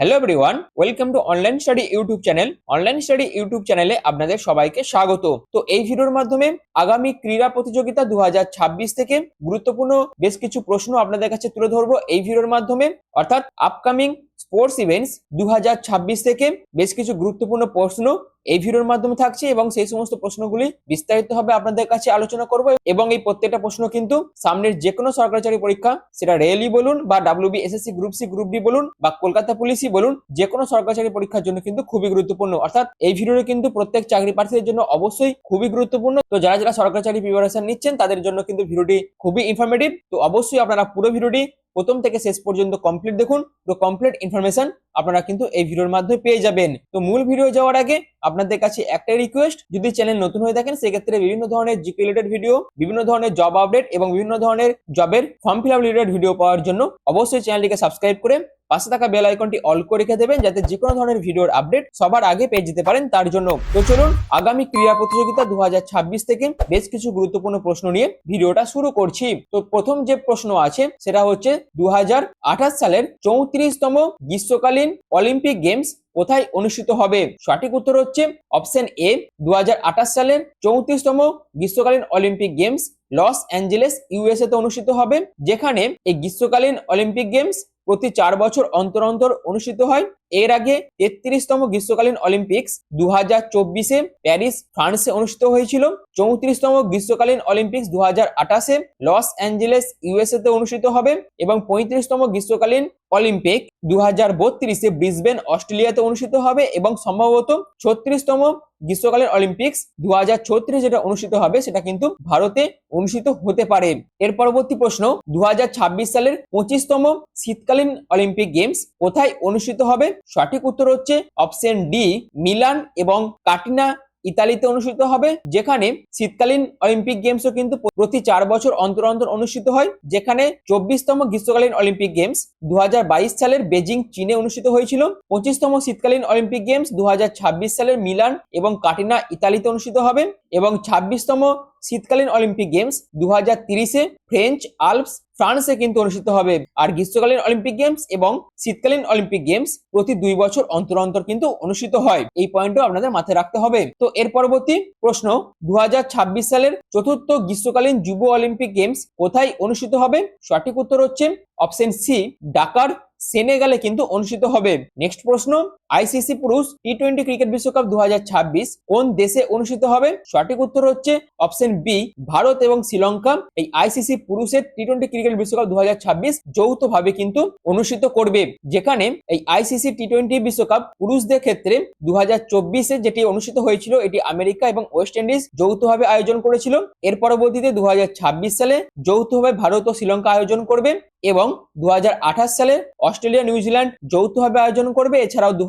Hello everyone welcome to online study YouTube channel online study YouTube চ্যানেলে আপনাদের সবাইকে স্বাগত। তো এই ভিডিওর মাধ্যমে আগামী ক্রীড়া প্রতিযোগিতা দু হাজার ছাব্বিশ থেকে গুরুত্বপূর্ণ বেশ কিছু প্রশ্ন আপনাদের কাছে তুলে ধরবো এই ভিডিওর মাধ্যমে। অর্থাৎ আপকামিং স্পোর্টস ইভেন্টস দু হাজার ছাব্বিশ থেকে বেশ কিছু গুরুত্বপূর্ণ প্রশ্ন এই ভিডিওর মাধ্যমে থাকছে এবং সেই সমস্ত প্রশ্নগুলি বিস্তারিতভাবে আপনাদের কাছে আলোচনা করব এবং এই প্রত্যেকটা প্রশ্ন কিন্তু সামনের যে কোনো সরকারি চাকরি পরীক্ষা, সেটা রেলই বলুন বা WB SSC group C, group D বলুন বা কলকাতা পুলিশই বলুন যে কোনো সরকারি চাকরি পরীক্ষার জন্য কিন্তু খুবই গুরুত্বপূর্ণ। অর্থাৎ এই ভিডিওটি কিন্তু প্রত্যেক চাকরি প্রার্থীদের জন্য অবশ্যই খুবই গুরুত্বপূর্ণ। তো যারা যারা সরকারি চাকরি প্রিপারেশন নিচ্ছেন, তাদের জন্য কিন্তু ভিডিওটি খুবই ইনফরমেটিভ তো অবশ্যই আপনারা পুরো ভিডিওটি প্রথম থেকে শেষ পর্যন্ত কমপ্লিট দেখুন। তো কমপ্লিট ইনফরমেশন আপনারা কিন্তু এই ভিডিওর মাধ্যমে পেয়ে যাবেন। তো মূল ভিডিও যাওয়ার আগে আপনাদের কাছে একটাই রিকোয়েস্ট যদি চ্যানেল নতুন হয়ে থাকেন, সেক্ষেত্রে বিভিন্ন ধরনের জিকে রিলেটেড ভিডিও বিভিন্ন ধরনের জব আপডেট এবং বিভিন্ন ধরনের জবের form fill up related video পাওয়ার জন্য অবশ্যই চ্যানেলটিকে সাবস্ক্রাইব করে পাশে থাকা বেল আইকনটি অল করে রেখে দেবেন যাতে যে কোনো ধরনের ভিডিওর আপডেট সবার আগে পেয়ে যেতে পারেন তার জন্য। তো চলুন, আগামী ক্রীড়া প্রতিযোগিতা দু হাজার ছাব্বিশ থেকে বেশ কিছু গুরুত্বপূর্ণ প্রশ্ন নিয়ে ভিডিওটা শুরু করছি। তো প্রথম যে প্রশ্ন আছে, সেটা হচ্ছে দু সালের চৌত্রিশতম গ্রীষ্মকালীন অলিম্পিক গেমস কোথায় অনুষ্ঠিত হবে? সঠিক উত্তর হচ্ছে অপশন এ দু সালের চৌত্রিশতম গ্রীষ্মকালীন Olympic games Los Angeles, USA তে অনুষ্ঠিত হবে, যেখানে এই গ্রীষ্মকালীন অলিম্পিক গেমস প্রতি চার বছর অন্তর অন্তর অনুষ্ঠিত হয়। এর আগে তেত্রিশতম গ্রীষ্মকালীন অলিম্পিক্স দু হাজার চব্বিশে প্যারিস, ফ্রান্সে অনুষ্ঠিত হয়েছিল। চৌত্রিশতম গ্রীষ্মকালীন অলিম্পিক্স দু হাজার আঠাশে লস অ্যাঞ্জেলেস ইউএসএ তে অনুষ্ঠিত হবে এবং পঁয়ত্রিশতম গ্রীষ্মকালীন অলিম্পিক দু হাজার বত্রিশে ব্রিসবেন, অস্ট্রেলিয়াতে অনুষ্ঠিত হবে এবং সম্ভবত ছত্রিশতম গ্রীষ্মকালীন অলিম্পিক্স দু হাজার ছত্রিশ যেটা অনুষ্ঠিত হবে সেটা কিন্তু ভারতে অনুষ্ঠিত হতে পারে। এর পরবর্তী প্রশ্ন দু হাজার ছাব্বিশ সালের পঁচিশতম শীতকালীন অলিম্পিক গেমস কোথায় অনুষ্ঠিত হবে? সঠিক উত্তর হচ্ছে অপশন ডি, মিলান এবং কাটিনা, ইতালিতে অনুষ্ঠিত হবে, যেখানে শীতকালীন অলিম্পিক গেমসও কিন্তু প্রতি চার বছর অন্তর অন্তর অনুষ্ঠিত হয়, যেখানে চব্বিশতম গ্রীষ্মকালীন অলিম্পিক গেমস দু হাজার বাইশ সালের বেজিং চীনে অনুষ্ঠিত হয়েছিল, পঁচিশতম শীতকালীন অলিম্পিক গেমস দু হাজার ছাব্বিশ সালের মিলান এবং কাটিনা, ইতালিতে অনুষ্ঠিত হবে। এবং ছাব্বিশতম শীতকালীন অলিম্পিক গেমস দু হাজার তিরিশে ফ্রেঞ্চ আলপস, ফ্রান্সে কিন্তু অনুষ্ঠিত হবে। আর গ্রীষ্মকালীন অলিম্পিক গেমস এবং শীতকালীন অলিম্পিক গেমস প্রতি দুই বছর অন্তর অন্তর কিন্তু অনুষ্ঠিত হয়। এই পয়েন্টও আপনাদের মাথায় রাখতে হবে। তো এর পরবর্তী প্রশ্ন দু হাজার ছাব্বিশ সালের চতুর্থ গ্রীষ্মকালীন যুব অলিম্পিক গেমস কোথায় অনুষ্ঠিত হবে? সঠিক উত্তর হচ্ছে অপশন সি ডাকার সেনেগালে কিন্তু অনুষ্ঠিত হবে। নেক্সট প্রশ্ন আইসিসি পুরুষ টি টোয়েন্টি ক্রিকেট বিশ্বকাপ দু হাজার ছাব্বিশ কোন দেশে অনুষ্ঠিত হবে? সঠিক উত্তর হচ্ছে অপশন বি, ভারত এবং শ্রীলঙ্কা। এই আইসিসি পুরুষের টি টোয়েন্টি ক্রিকেট বিশ্বকাপ দু হাজার ছাব্বিশ যৌথভাবে কিন্তু অনুষ্ঠিত করবে। যেখানে এই আইসিসি টি টোয়েন্টি বিশ্বকাপ পুরুষদের ক্ষেত্রে দু হাজার যেটি অনুষ্ঠিত হয়েছিল, এটি আমেরিকা এবং ওয়েস্ট ইন্ডিজ যৌথভাবে আয়োজন করেছিল। এর পরবর্তীতে দু হাজার ছাব্বিশ সালে যৌথভাবে ভারত ও শ্রীলঙ্কা আয়োজন করবে। এবং দু হাজার আঠাশ সালে অস্ট্রেলিয়া নিউজিল্যান্ড যৌথভাবে আয়োজন করবে। এছাড়াও দু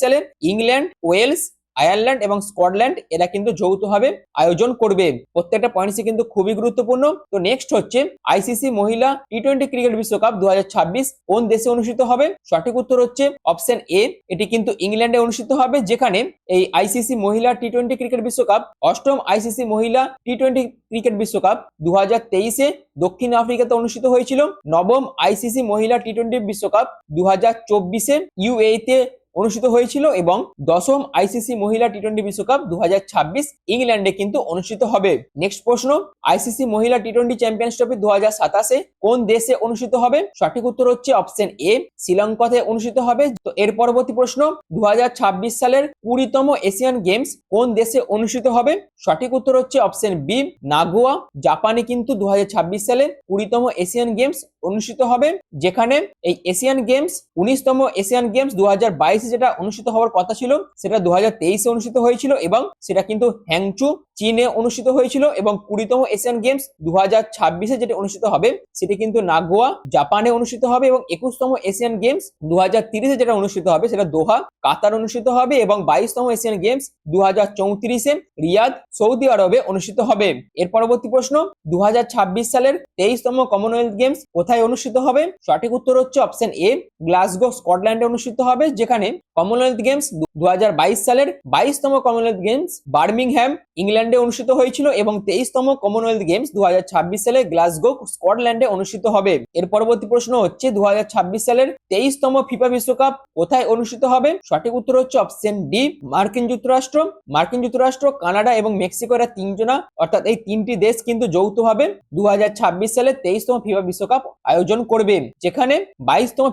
সালে ইংল্যান্ড, ওয়েলস আয়ারল্যান্ড এবং স্কটল্যান্ড, এরা কিন্তু যৌথভাবে আয়োজন করবে। প্রত্যেকটা পয়েন্টসই কিন্তু খুবই গুরুত্বপূর্ণ। তো নেক্সট হচ্ছে আইসিসি মহিলা টি টোয়েন্টি ক্রিকেট বিশ্বকাপ দু হাজার ছাব্বিশ কোন দেশে অনুষ্ঠিত হবে? সঠিক উত্তর হচ্ছে অপশন এ এটি কিন্তু ইংল্যান্ডে অনুষ্ঠিত হবে, যেখানে এই আইসিসি মহিলা টি টোয়েন্টি ক্রিকেট বিশ্বকাপ, অষ্টম আইসিসি মহিলা টি টোয়েন্টি ক্রিকেট বিশ্বকাপ দু হাজার তেইশে দক্ষিণ আফ্রিকাতে অনুষ্ঠিত হয়েছিল। নবম আইসিসি মহিলা টি টোয়েন্টি বিশ্বকাপ দু হাজার চব্বিশে ইউএতে অনুষ্ঠিত হয়েছিল এবং দশম আইসিসি মহিলা টি টোয়েন্টি বিশ্বকাপ দু হাজার ছাব্বিশ ইংল্যান্ডে কিন্তু অনুষ্ঠিত হবে। নেক্সট প্রশ্ন আইসিসি মহিলা টি টোয়েন্টি চ্যাম্পিয়ন্স ট্রফি দু কোন দেশে অনুষ্ঠিত হবে? সঠিক উত্তর হচ্ছে অপশন এ, শ্রীলঙ্কাতে অনুষ্ঠিত হবে। তো এর পরবর্তী প্রশ্ন, দুহাজার ছাব্বিশ সালের কুড়িতম এশিয়ান গেমস কোন দেশে অনুষ্ঠিত হবে? সঠিক উত্তর হচ্ছে অপশন বি, নাগোয়া। জাপানে কিন্তু দু হাজার ছাব্বিশ সালে কুড়িতম এশিয়ান গেমস অনুষ্ঠিত হবে, যেখানে এই এশিয়ান গেমস উনিশতম এশিয়ান গেমস দু হাজার বাইশ যেটা অনুষ্ঠিত হওয়ার কথা ছিল, সেটা দু হাজার তেইশে অনুষ্ঠিত হয়েছিল এবং সেটা কিন্তু হ্যাংচু চীনে অনুষ্ঠিত হয়েছিল এবং কুড়িতম এশিয়ান গেমস দু হাজার ছাব্বিশে যেটা অনুষ্ঠিত হবে, সেটি কিন্তু নাগোয়া, জাপানে অনুষ্ঠিত হবে এবং একুশতম এশিয়ান গেমস দু হাজার তিরিশে যেটা অনুষ্ঠিত হবে, সেটা দোহা, কাতার অনুষ্ঠিত হবে এবং বাইশতম এশিয়ান গেমস দু হাজার চৌত্রিশে রিয়াদ, সৌদি আরবে অনুষ্ঠিত হবে। এর পরবর্তী প্রশ্ন দু হাজার ছাব্বিশ সালের তেইশতম কমনওয়েলথ গেমস কোথায় অনুষ্ঠিত হবে? সঠিক উত্তর হচ্ছে অপশন এ, গ্লাসগো, স্কটল্যান্ডে অনুষ্ঠিত হবে, যেখানে কমনওয়েলথ গেমস দু হাজার বাইশ সালের বাইশতম কমনওয়েলথ গেমস বার্মিংহ্যাম ইংল্যান্ড ইংল্যান্ডে অনুষ্ঠিত হয়েছিল এবং তেইশতম কমনওয়েলথ গেমস দু হাজার ছাব্বিশ সালে গ্লাসগো স্কটল্যান্ডে অনুষ্ঠিত হবে। এর পরবর্তী প্রশ্ন হচ্ছে দু হাজার ছাব্বিশ সালের তেইশতম ফিফা বিশ্বকাপ কোথায় অনুষ্ঠিত হবে? সঠিক উত্তর হচ্ছে অপশন ডি, মার্কিন যুক্তরাষ্ট্র। মার্কিন যুক্তরাষ্ট্র, কানাডা এবং মেক্সিকো এরা তিনজনা, অর্থাৎ এই তিনটি দেশ কিন্তু যৌথভাবে দু সালে তেইশতম ফিফা বিশ্বকাপ আয়োজন করবে, যেখানে বাইশতম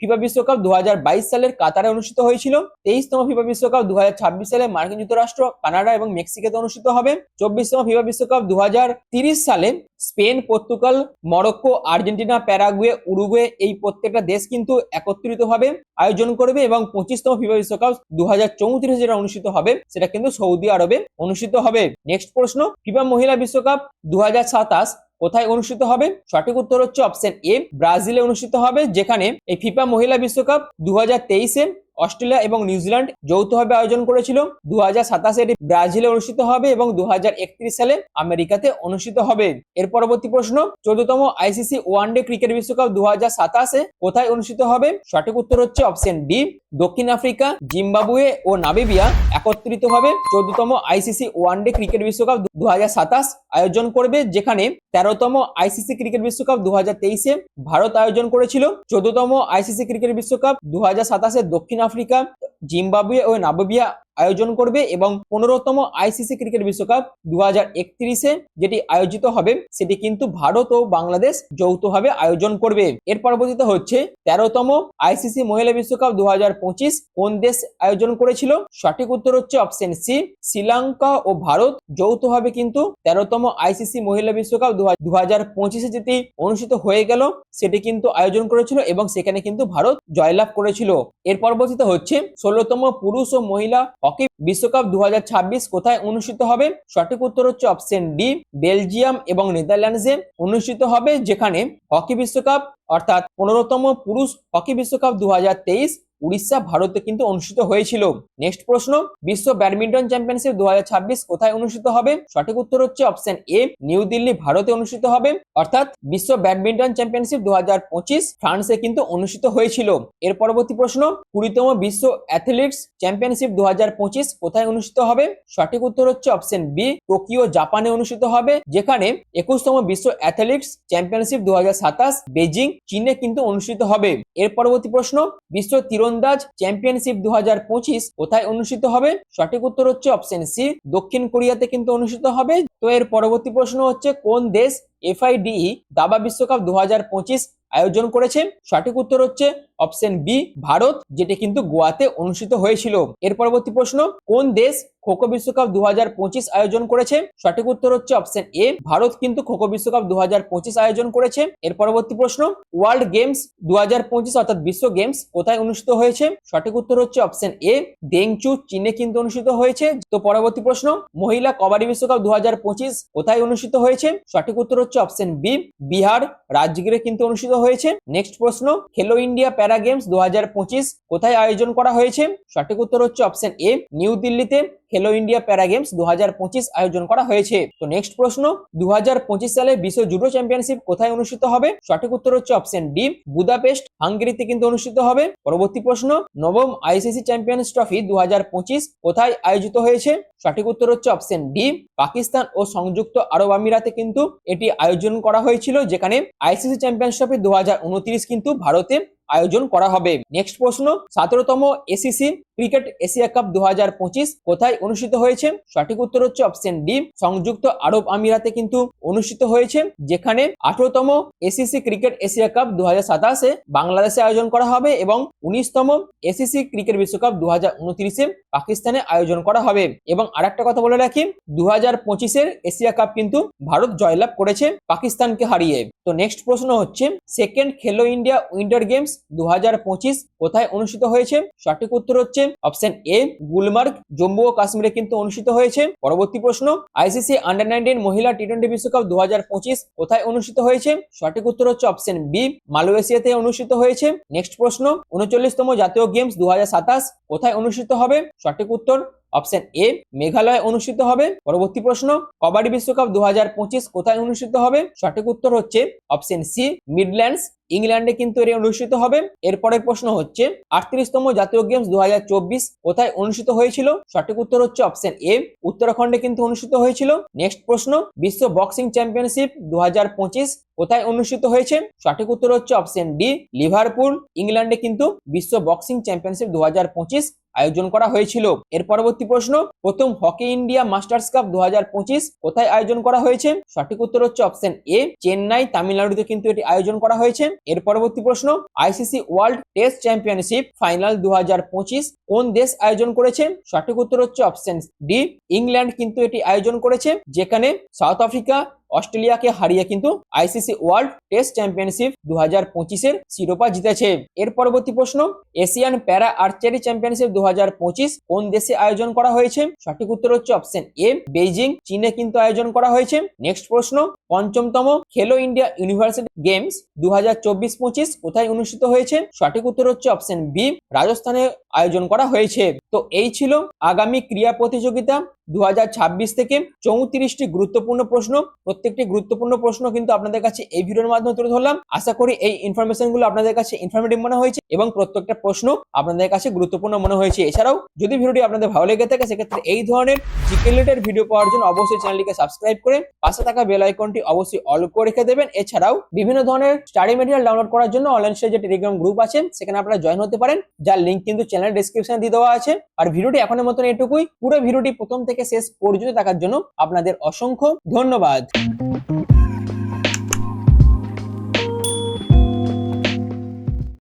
ফিফা বিশ্বকাপ দু হাজার বাইশ সালের কাতারে অনুষ্ঠিত হয়েছিল। তেইশতম ফিফা বিশ্বকাপ দু হাজার ছাব্বিশ সালে মার্কিন যুক্তরাষ্ট্র, কানাডা এবং মেক্সিকোতে অনুষ্ঠিত হবে চব্বিশতম ফিফা বিশ্বকাপ দু সালে। Spain, Portugal, Morocco, Argentina, Paraguay, Uruguay এই প্রত্যেকটা দেশ কিন্তু একত্রিতভাবে আয়োজন করবে এবং পঁচিশতম ফিফা বিশ্বকাপ দু হাজার যেটা অনুষ্ঠিত হবে, সেটা কিন্তু সৌদি আরবে অনুষ্ঠিত হবে। নেক্সট প্রশ্ন, ফিফা মহিলা বিশ্বকাপ দু হাজার সাতাশ কোথায় অনুষ্ঠিত হবে? সঠিক উত্তর হচ্ছে অপশন এ, ব্রাজিলে অনুষ্ঠিত হবে, যেখানে এই ফিফা মহিলা বিশ্বকাপ দু হাজার তেইশে অস্ট্রেলিয়া এবং নিউজিল্যান্ড যৌথভাবে আয়োজন করেছিল। দু হাজার সাতাশে এটি ব্রাজিলে অনুষ্ঠিত হবে এবং দু হাজার একত্রিশ সালে আমেরিকাতে অনুষ্ঠিত হবে। এর পরবর্তী প্রশ্ন, চোদ্দতম আইসিসি ওয়ানডে ক্রিকেট বিশ্বকাপ দু হাজার সাতাশে কোথায় অনুষ্ঠিত হবে? সঠিক উত্তর হচ্ছে অপশন ডি, দক্ষিণ আফ্রিকা, জিম্বাবুয়ে ও নামিবিয়া একত্রিতভাবে। চোদ্দতম আইসিসি ওয়ানডে ক্রিকেট বিশ্বকাপ দু হাজার সাতাশ আয়োজন করবে, যেখানে তেরোতম আইসিসি ক্রিকেট বিশ্বকাপ দু হাজার তেইশে ভারত আয়োজন করেছিল, চোদ্দতম আইসিসি ক্রিকেট বিশ্বকাপ দু হাজার সাতাশে দক্ষিণ আফ্রিকা জিম্বাবুয়ে ও নামিবিয়া আয়োজন করবে এবং পনেরোতম আইসিসি ক্রিকেট বিশ্বকাপ দু হাজার একত্রিশে যেটি আয়োজিত হবে, সেটি কিন্তু ভারত ও বাংলাদেশ যৌথভাবে আয়োজন করবে। এর পরবর্তীতে হচ্ছে তেরোতম আইসিসি মহিলা বিশ্বকাপ দু হাজার পঁচিশ কোন দেশ আয়োজন করেছিল? সঠিক উত্তর হচ্ছে অপশন সি, শ্রীলঙ্কা ও ভারত। যৌথভাবে কিন্তু তেরোতম আইসিসি মহিলা বিশ্বকাপ দু হাজার পঁচিশে যেটি অনুষ্ঠিত হয়ে গেল, সেটি কিন্তু আয়োজন করেছিল এবং সেখানে কিন্তু ভারত জয়লাভ করেছিল। এর পরবর্তীতে হচ্ছে ষোলোতম পুরুষ ও মহিলা হকি বিশ্বকাপ দু হাজার ছাব্বিশ কোথায় অনুষ্ঠিত হবে? সঠিক উত্তর হচ্ছে অপশন ডি, বেলজিয়াম এবং নেদারল্যান্ডসে অনুষ্ঠিত হবে, যেখানে হকি বিশ্বকাপ অর্থাৎ পনেরোতম পুরুষ হকি বিশ্বকাপ দু হাজার তেইশ উড়িষ্যা ভারতে কিন্তু অনুষ্ঠিত হয়েছিল। নেক্সট প্রশ্ন, বিশ্ব ব্যাডমিন্টন চ্যাম্পিয়নশিপ দুহাজার ছাব্বিশ কোথায় অনুষ্ঠিত হবে? সঠিক উত্তর হচ্ছে অপশন এ, নিউ দিল্লি ভারতে অনুষ্ঠিত হবে। অর্থাৎ বিশ্ব ব্যাডমিন্টন চ্যাম্পিয়নশিপ দুহাজার পঁচিশ ফ্রান্সে কিন্তু অনুষ্ঠিত হয়েছিল। এর পরবর্তী প্রশ্ন, কুড়িতম বিশ্ব অ্যাথলেটিক্স চ্যাম্পিয়নশিপ দুহাজার পঁচিশ কোথায় অনুষ্ঠিত হবে? সঠিক উত্তর হচ্ছে অপশন বি, টোকিও, জাপানে অনুষ্ঠিত হবে, যেখানে একুশতম বিশ্ব অ্যাথলেটিক্স চ্যাম্পিয়নশিপ দু হাজার সাতাশ বেজিং চীনে কিন্তু অনুষ্ঠিত হবে। এর পরবর্তী প্রশ্ন, বিশ্ব তীরন্দাজ চ্যাম্পিয়নশিপ দু হাজার পঁচিশ কোথায় অনুষ্ঠিত হবে? সঠিক উত্তর হচ্ছে অপশন সি দক্ষিণ কোরিয়াতে কিন্তু অনুষ্ঠিত হবে। তো এর পরবর্তী প্রশ্ন হচ্ছে, কোন দেশ এফআইডিই দাবা বিশ্বকাপ দু হাজার পঁচিশ আয়োজন করেছে। সঠিক উত্তর হচ্ছে অপশন বি ভারত, যেটি কিন্তু গোয়াতে অনুষ্ঠিত হয়েছিল। এর পরবর্তী প্রশ্ন, কোন দেশ খোখো বিশ্বকাপ দু হাজার পঁচিশ আয়োজন করেছে? সঠিক উত্তর হচ্ছে অপশন এ ভারত কিন্তু খোখো বিশ্বকাপ দুহাজার পঁচিশ আয়োজন করেছে। এর পরবর্তী প্রশ্ন ওয়ার্ল্ড গেমস দুহাজার পঁচিশ অর্থাৎ বিশ্ব গেমস কোথায় অনুষ্ঠিত হয়েছে? সঠিক উত্তর হচ্ছে অপশন এ দেংচু, চীনে কিন্তু অনুষ্ঠিত হয়েছে। তো পরবর্তী প্রশ্ন, মহিলা কবাডি বিশ্বকাপ দু হাজার পঁচিশ কোথায় অনুষ্ঠিত হয়েছে? সঠিক উত্তর হচ্ছে অপশন বি বিহার, রাজগীরে কিন্তু অনুষ্ঠিত হয়েছে। নেক্সট প্রশ্ন খেলো ইন্ডিয়া প্যারা গেমস দু হাজার পঁচিশ কোথায় আয়োজন করা হয়েছে? সঠিক উত্তর হচ্ছে অপশন এ নিউ দিল্লিতে খেলো ইন্ডিয়া প্যারা গেমস দু হাজার পঁচিশ আয়োজন করা হয়েছে। তো নেক্সট প্রশ্ন দুই হাজার পঁচিশ সালে বিশ্ব জুডো চ্যাম্পিয়নশিপ কোথায় অনুষ্ঠিত হবে? সঠিক উত্তর হচ্ছে অপশন ডি বুদাপেস্ট হাঙ্গেরিতে কিন্তু অনুষ্ঠিত হবে। পরবর্তী প্রশ্ন, নবম আইসিসি চ্যাম্পিয়ন্স ট্রফি দু হাজার পঁচিশ কোথায় আয়োজিত হয়েছে? সঠিক উত্তর হচ্ছে অপশন ডি পাকিস্তান ও সংযুক্ত আরব আমিরাতে কিন্তু এটি আয়োজন করা হয়েছিল, যেখানে আইসিসি চ্যাম্পিয়ন্স ট্রফি দুহাজার উনত্রিশ কিন্তু ভারতে আয়োজন করা হবে। নেক্সট প্রশ্ন, সতেরোতম এসিসি ক্রিকেট এশিয়া কাপ দু হাজার পঁচিশ কোথায় অনুষ্ঠিত হয়েছে? সঠিক উত্তর হচ্ছে অপশন ডি সংযুক্ত আরব আমিরাতে কিন্তু অনুষ্ঠিত হয়েছে, যেখানে আঠারোতম এসিসি ক্রিকেট এশিয়া কাপ দু সাতাশে বাংলাদেশে আয়োজন করা হবে এবং উনিশতম এসিসি ক্রিকেট বিশ্বকাপ দু হাজার পাকিস্তানে আয়োজন করা হবে। এবং আর একটা কথা বলে রাখি দু হাজার পঁচিশের এশিয়া কাপ কিন্তু ভারত জয়লাভ করেছে পাকিস্তানকে হারিয়ে। তো নেক্সট প্রশ্ন হচ্ছে সেকেন্ড খেলো ইন্ডিয়া উইন্টার গেমস দু কোথায় অনুষ্ঠিত হয়েছে? সঠিক উত্তর হচ্ছে অপশন এ, গুলমার্গ, জম্মু ও কাশ্মীরে কিন্তু অনুষ্ঠিত হয়েছে। পরবর্তী প্রশ্ন, আইসিসি আন্ডার নাইনটিন মহিলা টি টোয়েন্টি বিশ্বকাপ দু হাজার পঁচিশ কোথায় অনুষ্ঠিত হয়েছে? সঠিক উত্তর হচ্ছে অপশন বি, মালয়েশিয়াতে অনুষ্ঠিত হয়েছে। নেক্সট প্রশ্ন, উনচল্লিশতম জাতীয় গেমস দু হাজার সাতাশ কোথায় অনুষ্ঠিত হবে? সঠিক উত্তর অপশন এ মেঘালয় অনুষ্ঠিত হবে। পরবর্তী প্রশ্ন, কবাডি বিশ্বকাপ দু হাজার পঁচিশ কোথায় অনুষ্ঠিত হবে? সঠিক উত্তর হচ্ছে অপশন সি মিডল্যান্ডস ইংল্যান্ডে কিন্তু এটি অনুষ্ঠিত হবে। এরপরের প্রশ্ন হচ্ছে, আটত্রিশতম জাতীয় গেমস দু হাজার চব্বিশ কোথায় অনুষ্ঠিত হয়েছিল? সঠিক উত্তর হচ্ছে অপশন এ উত্তরাখণ্ডে কিন্তু অনুষ্ঠিত হয়েছিল। নেক্সট প্রশ্ন, বিশ্ব বক্সিং চ্যাম্পিয়নশিপ দু হাজার পঁচিশ কোথায় অনুষ্ঠিত হয়েছে? সঠিক উত্তর হচ্ছে অপশন ডি লিভারপুল ইংল্যান্ডে কিন্তু বিশ্ব বক্সিং চ্যাম্পিয়নশিপ দুহাজার পঁচিশ আয়োজন করা হয়েছিল। এর পরবর্তী প্রশ্ন, প্রথম হকি ইন্ডিয়া মাস্টার্স কাপ দুহাজার পঁচিশ কোথায় আয়োজন করা হয়েছে? সঠিক উত্তর হচ্ছে অপশন এ চেন্নাই, তামিলনাড়ুতে কিন্তু এটি আয়োজন করা হয়েছে। এর পরবর্তী প্রশ্ন ICC World Test Championship final দু হাজার পঁচিশ কোন দেশ আয়োজন করেছে? সঠিক উত্তর হচ্ছে অপশন ডি ইংল্যান্ড কিন্তু এটি আয়োজন করেছে, যেখানে সাউথ আফ্রিকা অস্ট্রেলিয়াকে হারিয়ে কিন্তু আইসিসি ওয়ার্ল্ড টেস্ট চ্যাম্পিয়নশিপ দু হাজার পঁচিশের শিরোপা জিতেছে। এর পরবর্তী প্রশ্ন, এশিয়ান প্যারা আর্চারি চ্যাম্পিয়নশিপ দু হাজার পঁচিশ কোন দেশে আয়োজন করা হয়েছে? সঠিক উত্তর হচ্ছে অপশন এ, বেইজিং, চীনে কিন্তু আয়োজন করা হয়েছে। নেক্সট প্রশ্ন, পঞ্চমতম খেলো ইন্ডিয়া ইউনিভার্সিটি গেমস দু হাজার চব্বিশ পঁচিশ কোথায় অনুষ্ঠিত হয়েছে? সঠিক উত্তর হচ্ছে অপশন বি, রাজস্থানে আয়োজন করা হয়েছে। তো এই ছিল আগামী ক্রীড়া প্রতিযোগিতা। দু হাজার ছাব্বিশ থেকে চৌত্রিশটি গুরুত্বপূর্ণ প্রশ্ন। প্রত্যেকটি গুরুত্বপূর্ণ প্রশ্ন কিন্তু আপনাদের কাছে এই ভিডিওর মাধ্যমে তুলে ধরলাম। আশা করি এই ইনফরমেশনগুলো আপনাদের কাছে ইনফরমেটিভ মনে হয়েছে এবং প্রত্যেকটা প্রশ্ন আপনাদের কাছে গুরুত্বপূর্ণ মনে হয়েছে। এছাড়াও, যদি ভিডিওটি আপনাদের ভালো লেগে থাকে, সেক্ষেত্রে এই ধরনের জিকে রিলেটেড ভিডিও পাওয়ার জন্য অবশ্যই চ্যানেলটিকে সাবস্ক্রাইব করে পাশে থাকা বেল আইকনটি অবশ্যই অল করে রেখে দেবেন। এছাড়াও, বিভিন্ন ধরনের স্টাডি মেটেরিয়াল ডাউনলোড করার জন্য অনলাইন যে টেলিগ্রাম গ্রুপ আছে, সেখানে আপনারা জয়েন হতে পারেন। যার লিঙ্ক কিন্তু চ্যানেল ডিসক্রিপশনে দিয়ে দেওয়া আছে। আর ভিডিওটি এখনের মতন এটুকুই। পুরো ভিডিওটি প্রথম থেকে শেষ পর্যন্ত থাকার জন্য আপনাদের অসংখ্য ধন্যবাদ।